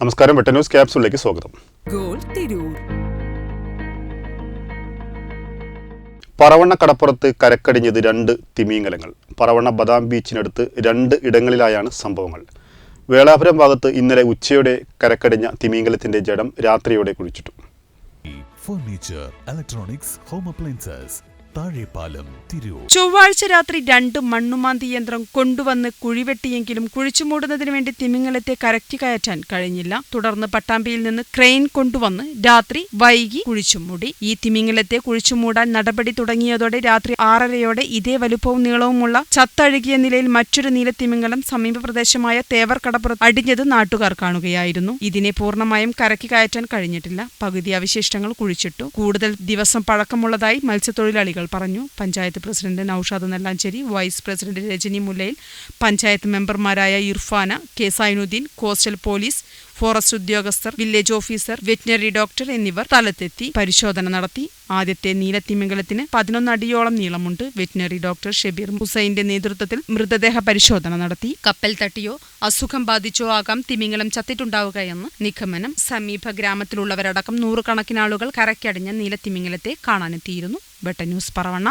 നമസ്കാരം വെട്ട ന്യൂസ് ക്യാപ്സൂളിലേക്ക് സ്വാഗതം. ഗോൾ തിരൂർ. പറവണ്ണ കടപ്പുറത്ത് കരക്കടിഞ്ഞത് രണ്ട് തിമീങ്കലങ്ങൾ പറവണ്ണ ബദാം ബീച്ചിനടുത്ത് രണ്ട് ഇടങ്ങളിലായാണ് സംഭവങ്ങൾ. വേളാപുരം ഭാഗത്ത് ഇന്നലെ ഉച്ചയോടെ കരക്കടിഞ്ഞ തിമീങ്കലത്തിന്റെ ജഡം രാത്രിയോടെ കുഴിച്ചിട്ടു. Furniture electronics home appliances Thazhepalam Tirur. ചൊവ്വാഴ്ച രാത്രി രണ്ട് മണ്ണുമാന്തി യന്ത്രം കൊണ്ടുവന്ന് കുഴിവെട്ടിയെങ്കിലും കുഴിച്ചുമൂടുന്നതിന് വേണ്ടി തിമിംഗലത്തെ കരക്കി കയറ്റാൻ കഴിഞ്ഞില്ല. തുടർന്ന് പട്ടാമ്പിയിൽ നിന്ന് ക്രെയിൻ കൊണ്ടുവന്ന് രാത്രി വൈകി കുഴിച്ചുമൂടി ഈ തിമിംഗലത്തെ കുഴിച്ചുമൂടാൻ നടപടി തുടങ്ങിയതോടെ രാത്രി ആറരയോടെ ഇതേ വലുപ്പവും നീളവുമുള്ള ചത്തഴുകിയ നിലയിൽ മറ്റൊരു നീലത്തിമിംഗലം സമീപ പ്രദേശമായ തേവർ കടപ്പുറത്ത് അടിഞ്ഞത് നാട്ടുകാർ കാണുകയായിരുന്നു. ഇതിനെ പൂർണമായും കരക്കി കയറ്റാൻ കഴിഞ്ഞിട്ടില്ല. പകുതി അവശിഷ്ടങ്ങൾ കുഴിച്ചിട്ടു. കൂടുതൽ ദിവസം പഴക്കമുള്ളതായി മത്സ്യത്തൊഴിലാളികൾ പറഞ്ഞു. Panchayat president Noushad Nellancheri vice president Rajani Mullayil panchayat മെമ്പർമാരായ Irfana K Sainuddin coastal police forest ഉദ്യോഗസ്ഥർ വില്ലേജ് ഓഫീസർ വെറ്റിനറി ഡോക്ടർ എന്നിവർ സ്ഥലത്തെത്തി പരിശോധന നടത്തി. ആദ്യത്തെ നീലത്തിമിംഗലത്തിന് പതിനൊന്ന് അടിയോളം നീളമുണ്ട് വെറ്റിനറി ഡോക്ടർ ഷെബീർ ഹുസൈന്റെ നേതൃത്വത്തിൽ മൃതദേഹ പരിശോധന നടത്തി. കപ്പൽ തട്ടിയോ അസുഖം ബാധിച്ചോ ആകാം തിമിംഗലം ചത്തിട്ടുണ്ടാവുകയെന്ന് നിഗമനം സമീപ ഗ്രാമത്തിലുള്ളവരടക്കം നൂറുകണക്കിനാളുകൾ കരക്കടിഞ്ഞ നീലത്തിമിംഗലത്തെ കാണാനെത്തിയിരുന്നു. വെട്ട ന്യൂസ് പറവണ്ണ.